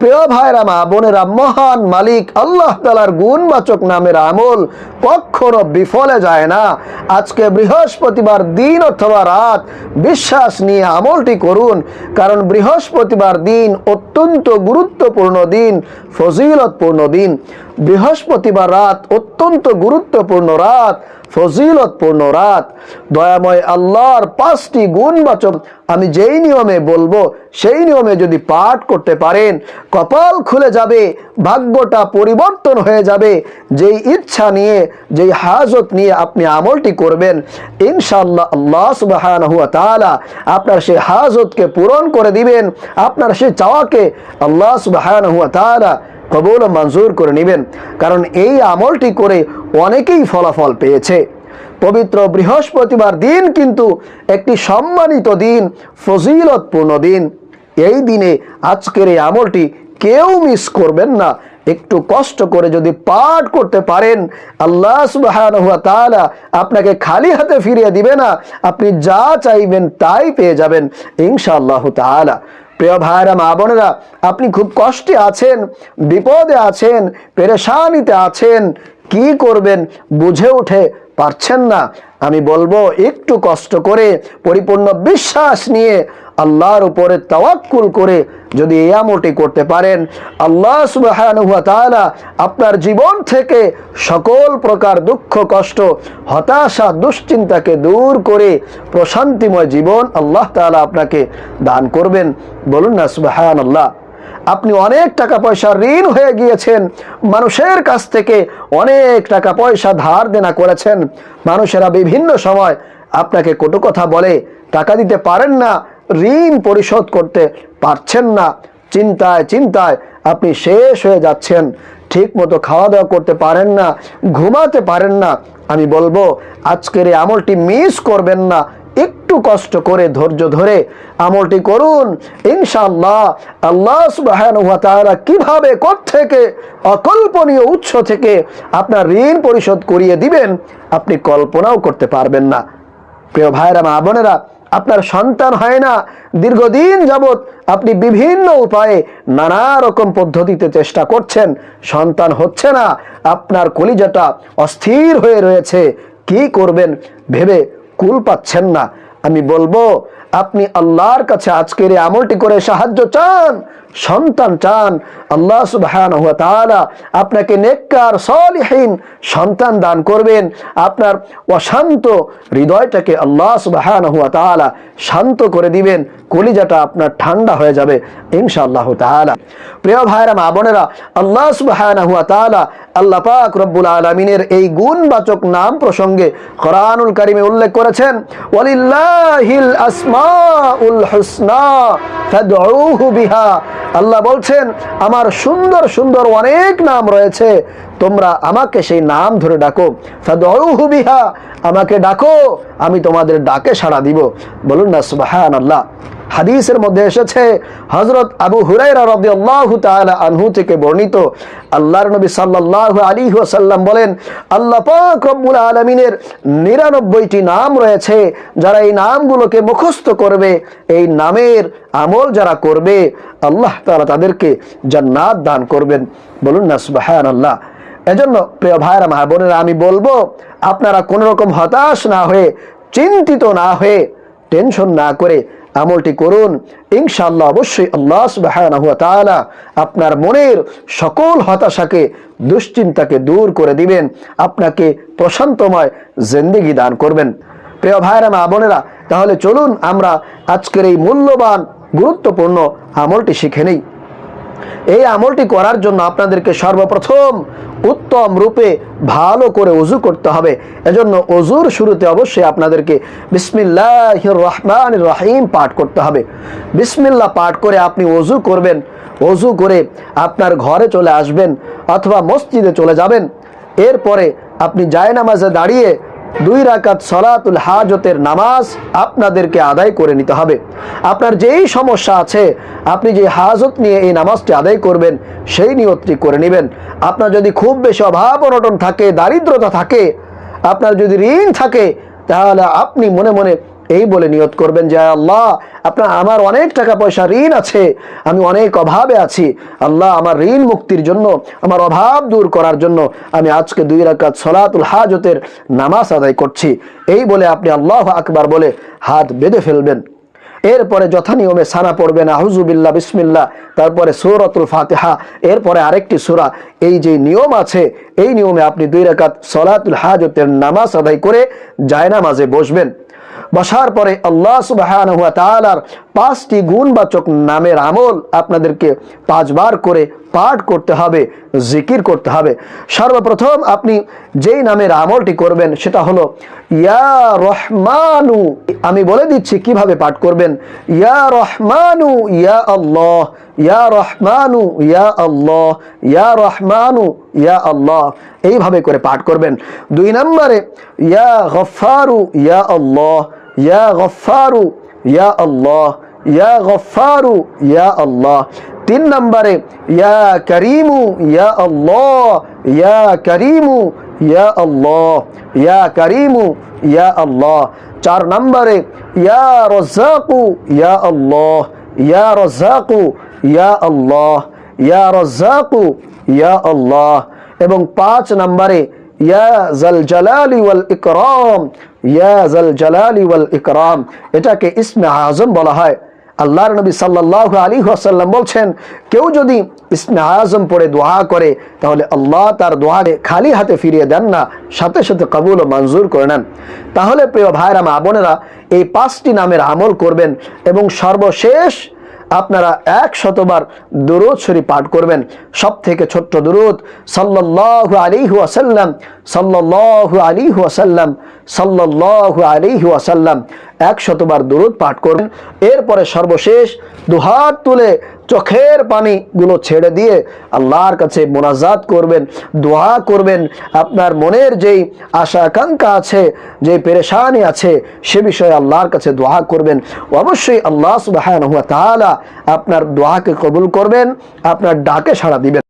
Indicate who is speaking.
Speaker 1: প্রিয় ভাইরা, মা বোনেরা, মহান মালিক আল্লাহ তালার গুণবাচক নামের আমল কখনো বিফলে যায় না। আজকে বৃহস্পতিবার দিন অথবা রাত বিশ্বাস নিয়ে আমলটি করুন, কারণ বৃহস্পতিবার দিন অত্যন্ত গুরুত্বপূর্ণ দিন, ফজিলতপূর্ণ দিন। বৃহস্পতিবার রাত অত্যন্ত গুরুত্বপূর্ণ রাত ফজিলতপূর্ণ রাত। দয়াময় আল্লাহর পাঁচটি গুণবাচক আমি যেই নিয়মে বলব, সেই নিয়মে যদি পাঠ করতে পারেন, কপাল খুলে যাবে, ভাগ্যটা পরিবর্তন হয়ে যাবে। যেই ইচ্ছা নিয়ে, যেই হাজত নিয়ে আপনি আমলটি করবেন, ইনশাআল্লাহ আল্লাহ সুবাহান হুয়া তাআলা আপনার সেই হাজতকে পূরণ করে দিবেন, আপনার সেই চাওয়াকে আল্লাহ সুবাহান হুয়া তাআলা কবুল ও মঞ্জুর করে নেবেন। কারণ এই আমলটি করে অনেকেই ফলাফল পেয়েছে। পবিত্র বৃহস্পতিবার দিন কিন্তু একটি সম্মানিত দিন, ফজিলতপূর্ণ দিন। এই দিনে আজকের এই আমলটি কেউ মিস করবেন না। একটু কষ্ট করে যদি পাঠ করতে পারেন, আল্লাহ তাআলা আপনাকে খালি হাতে ফিরিয়ে দিবে না। আপনি যা চাইবেন তাই পেয়ে যাবেন, ইনশাআল্লাহ তাআলা। প্রিয় ভাইরা, মা বোনেরা, আপনি খুব কষ্টে আছেন, বিপদে আছেন, পেরেশানিতে আছেন, কি করবেন, বুঝে উঠে পারছেন না। আমি বলব, একটু কষ্ট করে, পরিপূর্ণ বিশ্বাস নিয়ে আল্লাহর উপরে তাওয়াক্কুল করে যদি এই আমলটি করতে পারেন, আল্লাহ তাআলা আপনার জীবন থেকে সকল প্রকার দুঃখ, কষ্ট, হতাশা, দুশ্চিন্তাকে দূর করে প্রশান্তিময় জীবন আল্লাহ তাআলা আপনাকে দান করবেন। বলুন না, সুবহানাল্লাহ। আপনি অনেক টাকা পয়সা ঋণ হয়ে গিয়েছেন। মানুষের কাছ থেকে অনেক টাকা পয়সা ধার দেনা করেছেন। মানুষেরা বিভিন্ন সময় আপনাকে কটু কথা বলে, টাকা দিতে পারেন না, ঋণ পরিশোধ করতে পারছেন না। চিন্তায় চিন্তায় আপনি শেষ হয়ে যাচ্ছেন। ঠিক মতো খাওয়া দাওয়া করতে পারেন না, ঘুমাতে পারেন না। আমি বলব, আজকের এই আমলটি মিস করবেন না। একটু কষ্ট করে, ধৈর্য ধরে আমলটি করুন। ইনশাআল্লাহ আল্লাহ তাআলা কীভাবে থেকে অকল্পনীয় উৎস থেকে আপনার ঋণ পরিশোধ করিয়ে দিবেন, আপনি কল্পনাও করতে পারবেন না। প্রিয় ভাইরা মা বোনেরা, আপনার সন্তান হয় না, দীর্ঘদিন যাবৎ আপনি বিভিন্ন উপায়ে নানা রকম পদ্ধতিতে চেষ্টা করছেন, সন্তান হচ্ছে না, আপনার কলিজাটা অস্থির হয়ে রয়েছে, কি করবেন ভেবে কুল পাচ্ছেন না। আমি বলব আপনি আল্লাহর কাছে আজকের এই আমলটি করে সাহায্য চান। সন্তান চান, আল্লাহ সুবহানাহু ওয়া আপনাকে নেককার, সলিহীন সন্তান দান করবেন। আপনার অশান্ত হৃদয়টাকে আল্লাহ সুবহানাহু ওয়া তাআলা শান্ত করে দিবেন, কলিজাটা আপনার ঠান্ডা হয়ে যাবে, ইনশাআল্লাহ তাআলা। প্রিয় ভাইরা মা বোনেরা, আল্লাহ সুবহানাহু ওয়া তাআলা আল্লাহ পাক রব্বুল আলামিনের এই গুণবাচক নাম প্রসঙ্গে কোরআনুল কারিমে উল্লেখ করেছেন, ওয়ালিল্লাহিল আসমাউল হুসনা। বিহা। আল্লাহ বলছেন, আমার সুন্দর সুন্দর অনেক নাম রয়েছে। তোমরা আমাকে সেই নাম ধরে ডাকো। বিহা। আমাকে ডাকো, আমি তোমাদের ডাকে সাড়া দিব। বলুন না, সুবহানাল্লাহ। হাদিসের মধ্যে এসেছে হজরত আবু হুরাইরা রাদিয়াল্লাহু তাআলা আনহু থেকে বর্ণিত। আল্লাহর নবী সাল্লাল্লাহু আলী ওয়াসাল্লাম বলেন, আল্লাহ পাক রব্বুল আলামিনের 99টি নাম রয়েছে, যারা এই নামগুলোকে মুখস্থ করবে, এই নামের আমল যারা করবে, আল্লাহ তাআলা তাদেরকে জান্নাত দান করবেন। বলুন না, সুবহানাল্লাহ। এজন্য প্রিয় ভাইরা মা বোনেরা, আমি বলব, আপনারা কোনো রকম হতাশ না হয়ে, চিন্তিত না হয়ে, টেনশন না করে আমলটি করুন। ইনশাআল্লাহ অবশ্যই আল্লাহ তাআলা আপনার মনের সকল হতাশাকে, দুশ্চিন্তাকে দূর করে দিবেন। আপনাকে প্রশান্তময় জিন্দেগি দান করবেন। প্রিয় ভাইরা মা বোনেরা, তাহলে চলুন আমরা আজকের এই মূল্যবান, গুরুত্বপূর্ণ আমলটি শিখে নেই। এই আমলটি করার জন্য আপনাদেরকে সর্বপ্রথম উত্তম রূপে ভালো করে অজু করতে হবে। এজন্য অজুর শুরুতে অবশ্যই আপনাদেরকে বিসমিল্লাহ রহমান রহিম পাঠ করতে হবে। বিসমিল্লা পাঠ করে আপনি অজু করবেন। অজু করে আপনার ঘরে চলে আসবেন অথবা মসজিদে চলে যাবেন। এরপরে আপনি জায়নামাজে দাঁড়িয়ে দুই রাকাত সলাতুল হাজতের নামাজ আপনাদেরকে আদায় করে নিতে হবে। আপনার যেই সমস্যা আছে, আপনি যে হাজত নিয়ে এই নামাজটি আদায় করবেন, সেই নিয়তটি করে নেবেন। আপনার যদি খুব বেশি অভাব অনটন থাকে, দারিদ্রতা থাকে, আপনার যদি ঋণ থাকে, তাহলে আপনি মনে মনে এই বলে নিয়ত করবেন যে আল্লাহ, আপনার, আমার অনেক টাকা পয়সা ঋণ আছে, আমি অনেক অভাবে আছি। আল্লাহ, আমার ঋণ মুক্তির জন্য, আমার অভাব দূর করার জন্য, আমি আজকে দুই রাকাত সলাতুল হাজতের নামাজ আদায় করছি। এই বলে আপনি আল্লাহ আকবার বলে হাত বেঁধে ফেলবেন। এরপরে যথানিয়মে সানা পড়বেন আহুজুবিল্লা বিসমিল্লা তারপরে সৌরতুল ফাতেহা, এরপরে আরেকটি সুরা। এই যে নিয়ম আছে, এই নিয়মে আপনি দুই রাকাত সলাতুল হাজতের নামাজ আদায় করে জায়নামাজে বসবেন। বসার পরে আল্লাহ সুবাহান হুয়া তালার পাঁচটি গুণবাচক নামের আমল আপনাদেরকে পাঁচবার করে পাঠ করতে হবে, জিকির করতে হবে। সর্বপ্রথম আপনি যেই নামের আমলটি করবেন সেটা হলো, ইয়া রহমানু, আমি বলে দিচ্ছি কীভাবে পাঠ করবেন, ইয়া রহমানু, ইয়া আল্লাহ, ইয়া রহমানু, ইয়া আল্লাহ, ইয়া রহমানু, ইয়া আল্লাহ, এইভাবে করে পাঠ করবেন। দুই নম্বরে, ইয়া গফারু ইয়া আল্লাহ ইয়া গফারু ইয়া আল্লাহ, ইয়া গফারু ইয়া আল্লাহ। তিন নম্বরে, ইয়া করিমু, ইয়া আল্লাহ, ইয়া করিমু, ইয়া আল্লাহ, ইয়া করিমু, ইয়া আল্লাহ। চার নম্বরে, ইয়া রজাকু ইয়া আল্লাহ, ইয়া রজাকু ইয়া আল্লাহ, ইয়া রজাকু ইয়া আল্লাহ। এবং পাঁচ নম্বরে ইয়া জাল জালালি ওয়াল ইকরাম, ইয়া জাল জালালি ওয়াল ইকরাম। এটাকে ইসমে আজম বলা হয়। আল্লাহর নবী সাল্লাল্লাহু আলী ওয়াসাল্লাম বলছেন, কেউ যদি ইসমে আজম পড়ে দোয়া করে, তাহলে আল্লাহ তার দোয়াকে খালি হাতে ফিরিয়ে দেন না, সাথে সাথে কবুল ও মঞ্জুর করে নেন। তাহলে প্রিয় ভাইরা মা বোনেরা, এই পাঁচটি নামের আমল করবেন এবং সর্বশেষ আপনারা এক শতবার দুরুদ শরীফ পাঠ করবেন। সব থেকে ছোট্ট দুরুদ, সাল্লাল্লাহু আলাইহি ওয়াসাল্লাম, সাল্লাল্লাহু আলাইহি ওয়াসাল্লাম, সাল্লাল্লাহু আলাইহি ওয়াসাল্লাম। এক শতবার দুরুদ পাঠ করবেন। এরপরে সর্বশেষ দুহাত তুলে চোখের পানিগুলো ছেড়ে দিয়ে আল্লাহর কাছে মোনাজাত করবেন, দোয়া করবেন। আপনার মনের যেই আশা, আকাঙ্ক্ষা আছে যে পেরেশানি আছে, সে বিষয়ে আল্লাহর কাছে দোয়া করবেন। অবশ্যই আল্লাহ সুবাহ আপনার দোয়াকে কবুল করবেন, আপনার ডাকে সাড়া দিবেন।